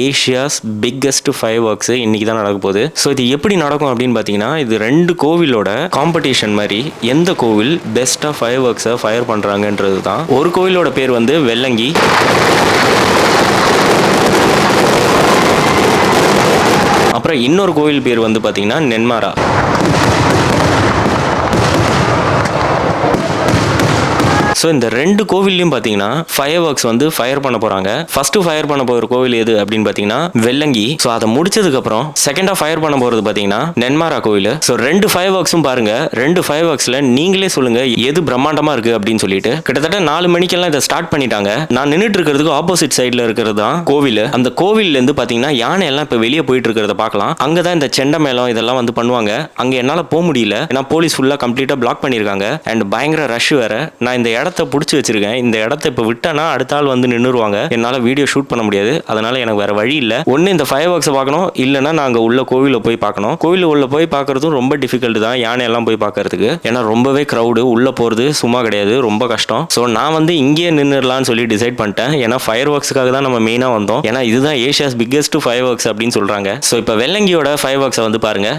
Asia's biggest fire works இன்னைக்கு தான் நடக்க போகுது. ஸோ இது எப்படி நடக்கும் அப்படின்னு பார்த்தீங்கன்னா இது ரெண்டு கோவிலோட காம்படிஷன் மாதிரி எந்த கோவில் பெஸ்ட்டாக ஃபயர் ஒர்க்ஸை ஃபயர் பண்ணுறாங்கன்றது தான். ஒரு கோவிலோட பேர் வந்து வெள்ளங்கி. அப்புறம் இன்னொரு கோவில் பேர் வந்து பார்த்தீங்கன்னா நென்மாரா. ஸோ இந்த ரெண்டு கோவில்லையும் பார்த்தீங்கன்னா ஃபயர் ஒர்க்ஸ் வந்து ஃபயர் பண்ண போகிறாங்க ஃபர்ஸ்ட் ஃபயர் பண்ண போகிற கோவில் எது அப்படின்னு பார்த்தீங்கன்னா வெள்ளங்கி ஸோ அதை முடிச்சதுக்கப்புறம் செகண்டாக ஃபயர் பண்ண போகிறது பார்த்தீங்கன்னா நென்மாரா கோவில். ஸோ ரெண்டு ஃபயர் ஒர்க்ஸும் பாருங்க. ரெண்டு ஃபயர் ஒர்க்ஸில் நீங்களே சொல்லுங்க எது பிரம்மாண்டமாக இருக்குது அப்படின்னு சொல்லிட்டு. கிட்டத்தட்ட நாலு மணிக்கெல்லாம் இதை ஸ்டார்ட் பண்ணிட்டாங்க. நான் நின்றுட்டு இருக்கிறதுக்கு ஆப்போசிட் சைடில் இருக்கிறது தான் கோவில். அந்த கோவில்லேருந்து பார்த்தீங்கன்னா யானை எல்லாம் இப்போ வெளியே போயிட்டு இருக்கிறத பார்க்கலாம். அங்கே தான் இந்த செண்ட மேளம் இதெல்லாம் வந்து பண்ணுவாங்க. அங்கே என்னால் போக முடியல. ஏன்னா போலீஸ் ஃபுல்லாக கம்ப்ளீட்டாக பிளாக் பண்ணியிருக்காங்க. அண்ட் பயங்கர ரஷ் வேற. நான் இந்த இடத்த பிடிச்சி வச்சிருக்கேன். இந்த இடத்த இப்போ விட்டேன்னா அடுத்த ஆள் வந்து நின்றுருவாங்க என்னால் வீடியோ ஷூட் பண்ண முடியாது. அதனால எனக்கு வேற வழி இல்லை. ஒன்று இந்த ஃபயர் ஒர்க்ஸை பார்க்கணும். இல்லைன்னா நாங்கள் உள்ள கோவிலில் போய் பார்க்கணும். கோவில் உள்ள போய் பார்க்கறதும் ரொம்ப டிஃபிகல்ட் தான். யானை எல்லாம் போய் பார்க்கறதுக்கு. ஏன்னா ரொம்பவே க்ரௌடு உள்ளே போகிறது சும்மா கிடையாது. ரொம்ப கஷ்டம். ஸோ நான் வந்து இங்கேயே நின்றுடலாம்னு சொல்லி டிசைட் பண்ணிட்டேன். ஏன்னா ஃபயர் ஒர்க்ஸுக்காக தான் நம்ம மெயினாக வந்தோம். ஏன்னா இதுதான் ஏஷியாஸ் பிக்கஸ்ட் ஃபயர் ஒர்க்ஸ் அப்படின்னு சொல்கிறாங்க ஸோ இப்போ வெள்ளங்கியோட ஃபயர் ஒர்க்ஸை வந்து பாருங்கள்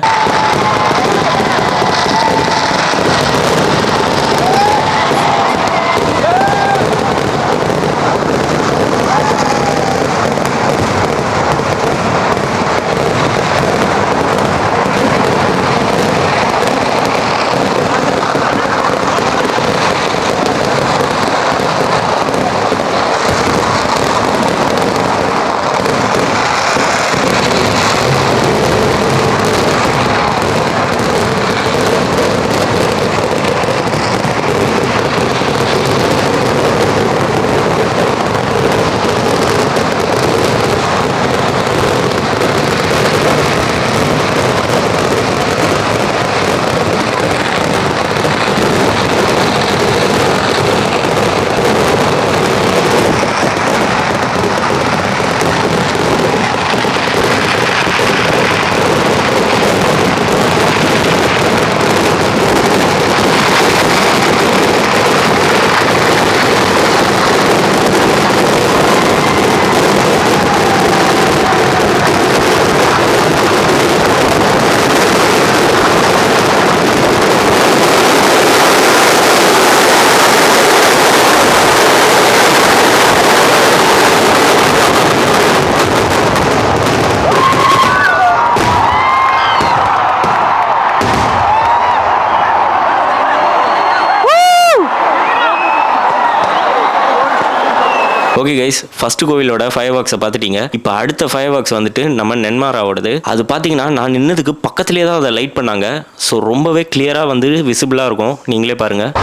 ஓகே கைஸ் ஃபர்ஸ்ட் கோவிலோட ஃபயர் ஒர்க்ஸை பார்த்துட்டீங்க. இப்போ அடுத்த ஃபயர் ஒர்க்ஸ் வந்துட்டு நம்ம நென்மாராவோடது. அது பார்த்தீங்கன்னா நான் நின்னதுக்கு பக்கத்துலேயே தான் அதை லைட் பண்ணாங்க. ஸோ ரொம்பவே கிளியராக வந்து விசிபிளாக இருக்கும். நீங்களே பாருங்கள்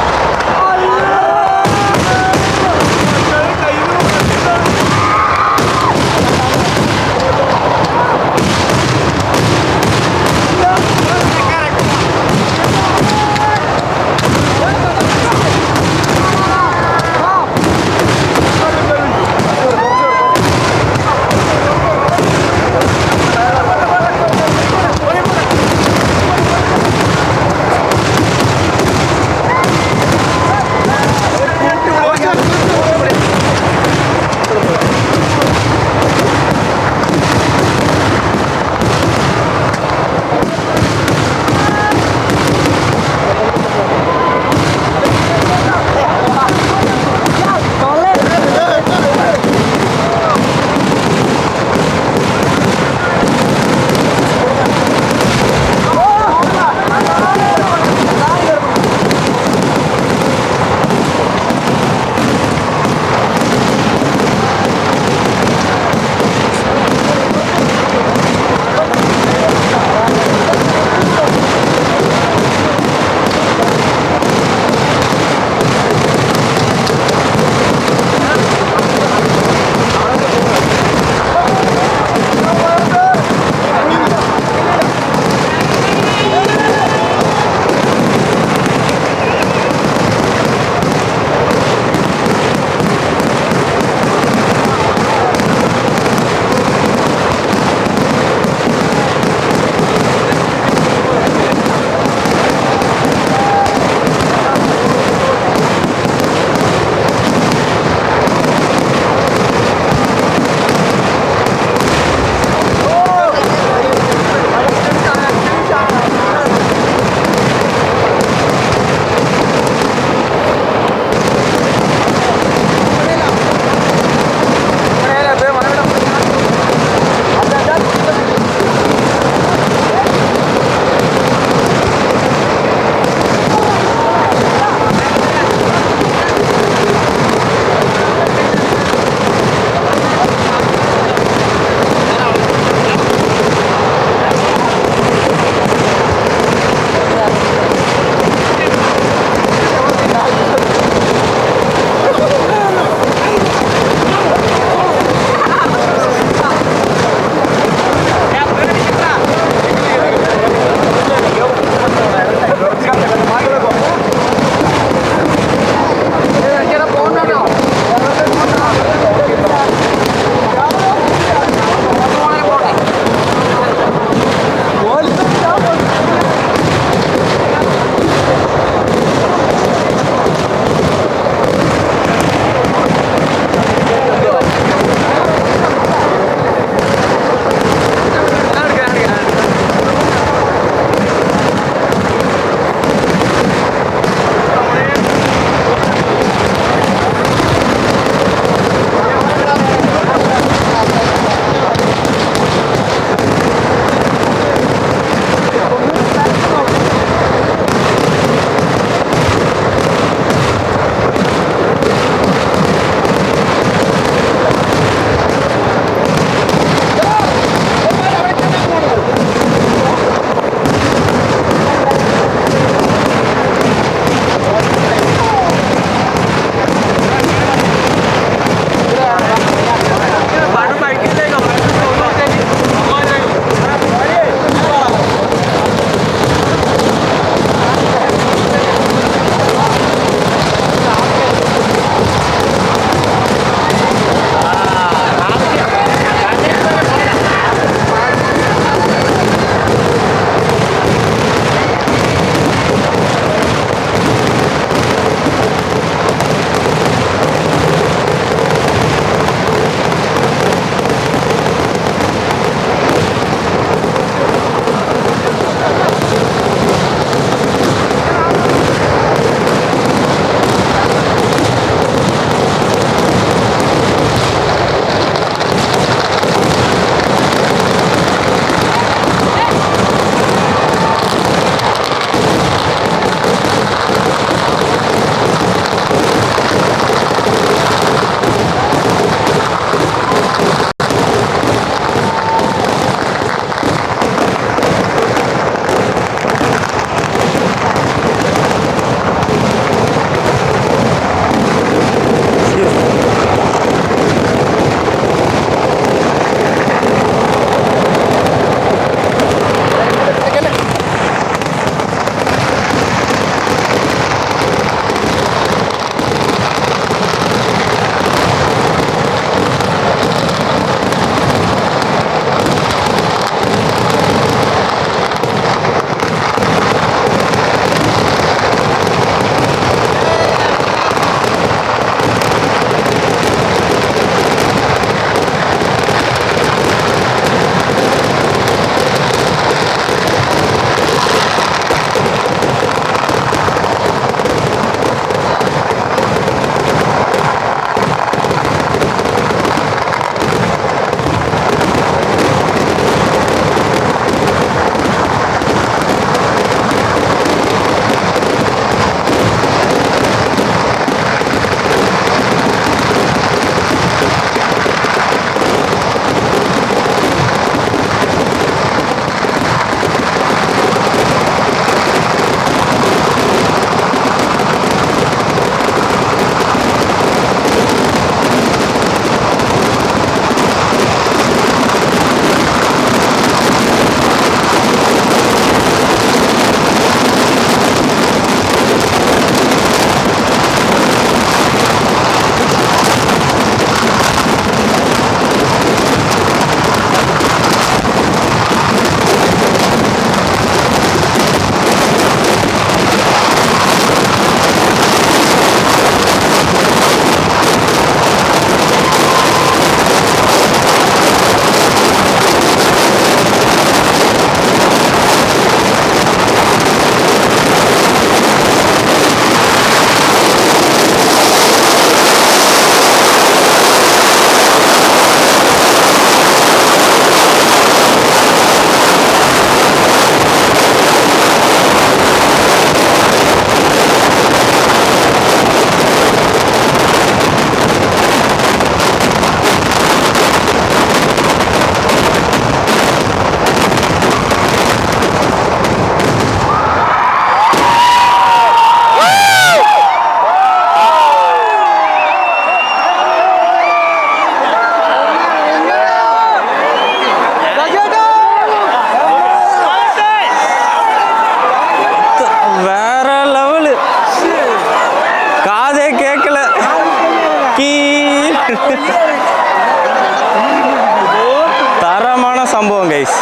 தரமான சம்பவம் கைஸ்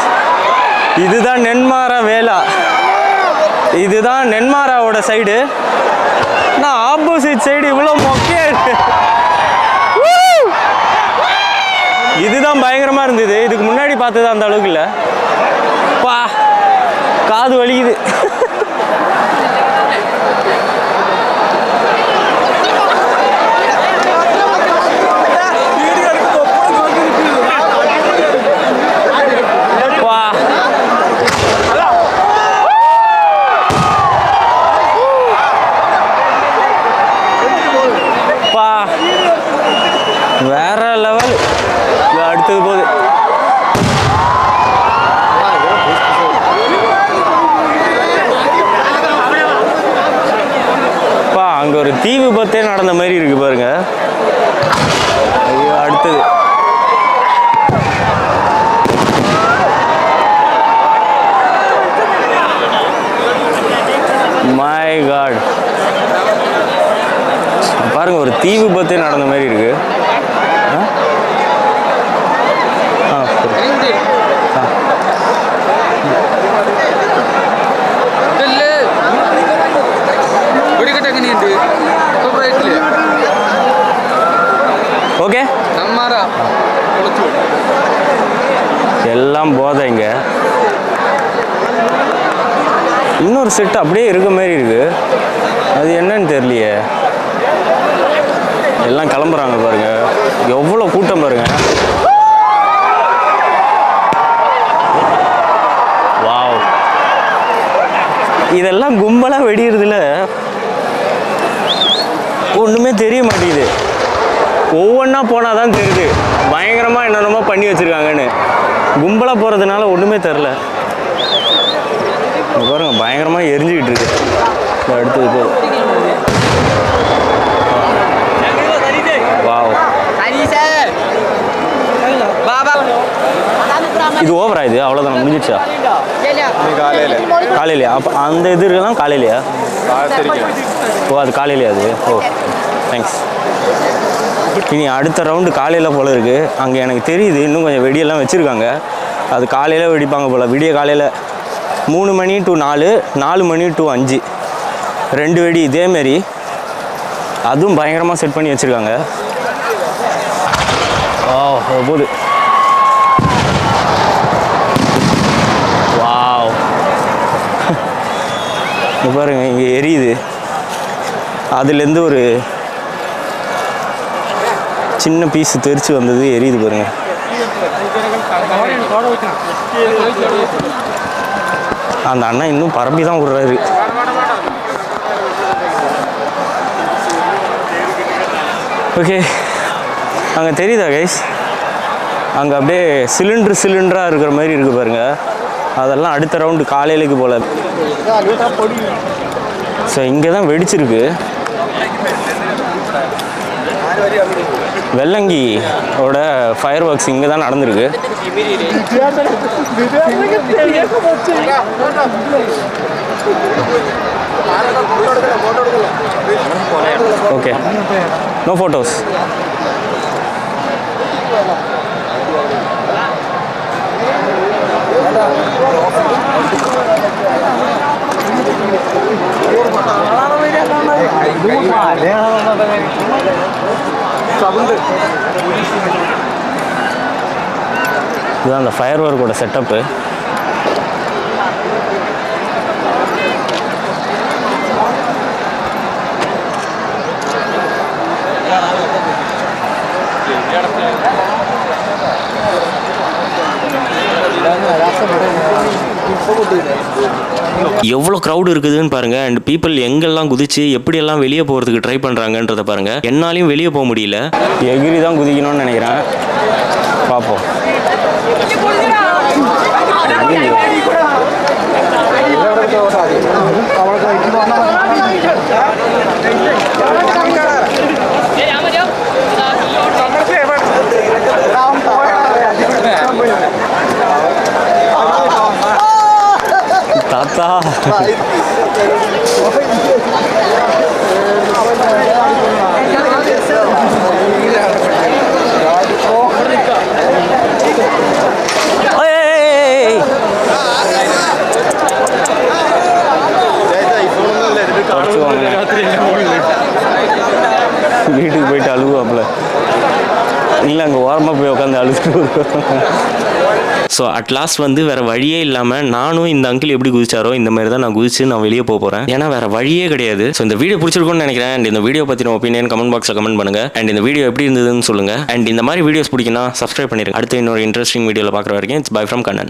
இதுதான் நென்மாரா வேலா. இதுதான் நென்மாராவோட சைடு நான் ஆப்போசிட் சைடு இவ்வளோ மொக்கையா இருக்கு. இதுதான் பயங்கரமா இருந்தது. இதுக்கு முன்னாடி பார்த்தது அந்த அளவுக்கு இல்லை. பா காது வலிக்குது வா பா வேற லெவல் அடுத்தது போகுது பா அங்கே ஒரு தீ விபத்தே நடந்த மாதிரி இருக்கு பாருங்க. ஐயோ அடுத்தது. மை காட் பாருங்க ஒரு தீ விபத்தே நடந்த மாதிரி இருக்கு. எல்லாம் போதைங்க இன்னொரு செட் அப்படியே இருக்க மாதிரி இருக்கு. அது என்னன்னு தெரியலையே. எல்லாம் கிளம்புறாங்க பாருங்க. எவ்வளோ கூட்டம் பாருங்க. வாவ். இதெல்லாம் கும்பலாக வெடிகிறதுல ஒன்றுமே தெரிய மாட்டேங்குது. ஒவ்வொன்றா போனால் தான் தெரியுது. பயங்கரமாக என்னென்னமோ பண்ணி வச்சுருக்காங்கன்னு. கும்பலாக போகிறதுனால ஒன்றுமே தெரில பாருங்க பயங்கரமாக எரிஞ்சுக்கிட்டு இருக்கு. இந்த அடுத்தது போ வாவ். இது ஓவரா இது? அவ்வளோதான் முடிஞ்சிச்சா காலையிலையா? அப்போ அந்த இது இருக்கலாம் காலையிலையா? ஓ அது காலையிலையா அது? ஓ தேங்க்ஸ் இனி அடுத்த ரவுண்டு காலையில் போல இருக்குது அங்கே எனக்கு தெரியுது இன்னும் கொஞ்சம் வெடியெல்லாம் வச்சுருக்காங்க. அது காலையில் வெடிப்பாங்க போல். விடிய காலையில் மூணு மணி டு நாலு நாலு மணி டு அஞ்சு. ரெண்டு வெடி இதேமாரி அதுவும் பயங்கரமாக செட் பண்ணி வச்சுருக்காங்க. ஓ அது வாவ். பாருங்க இங்கே எரியுது. அதுலேருந்து ஒரு சின்ன பீஸ் தெரிச்சு வந்தது எரியுது பாருங்க. அந்த அண்ணா இன்னும் பரப்பி தான் விடுறாரு ஓகே அங்கே தெரியுதா கைஸ் அங்கே அப்படியே சிலிண்ட்ரு சிலிண்டராக இருக்கிற மாதிரி இருக்குது பாருங்க. அதெல்லாம் அடுத்த ரவுண்டு காலையிலுக்கு போல. ஸோ இங்கே தான் வெடிச்சிருக்கு. வெள்ளங்கியோட ஃபயர் ஒர்க்ஸ் இங்கே தான் நடந்திருக்கு. ஓகே நோ ஃபோட்டோஸ் இதுதான் அந்த ஃபயர் ஒர்க்கோட செட்டப்பு எவ்வளோ க்ரௌடு இருக்குதுன்னு பாருங்க. அண்ட் பீப்புள் எங்கெல்லாம் குதிச்சு எப்படியெல்லாம் வெளியே போகிறதுக்கு ட்ரை பண்ணுறாங்கன்றத பாருங்க. என்னாலையும் வெளியே போக முடியல. எகிரி தான் குதிக்கணும்னு நினைக்கிறேன். ஸோ அட் லாஸ்ட் வந்து வேற வழியே இல்லாமல் நானும் இந்த அங்கிள் எப்படி குதிச்சாரோ இந்த மாதிரி தான் நான் குதிச்சு நான் வெளியே போக போகிறேன் ஏன்னா வேற வழியே கிடையாது. ஸோ இந்த வீடியோ பிடிச்சிருக்கும்னு நினைக்கிறேன். அண்ட் இந்த வீடியோ பற்றின ஒப்பீனியன் கமெண்ட் பாக்ஸில் கமெண்ட் பண்ணுங்க. அண்ட் இந்த வீடியோ எப்படி இருந்ததுன்னு சொல்லுங்க. அண்ட் இந்த மாதிரி வீடியோஸ் பிடிக்குன்னா சப்ஸ்கிரைப் பண்ணிருங்க. அடுத்து இன்னொரு இன்ட்ரெஸ்டிங் வீடியோவில் பார்க்குற வரைக்கும் இட்ஸ் பை ஃப்ரம் கண்ணன்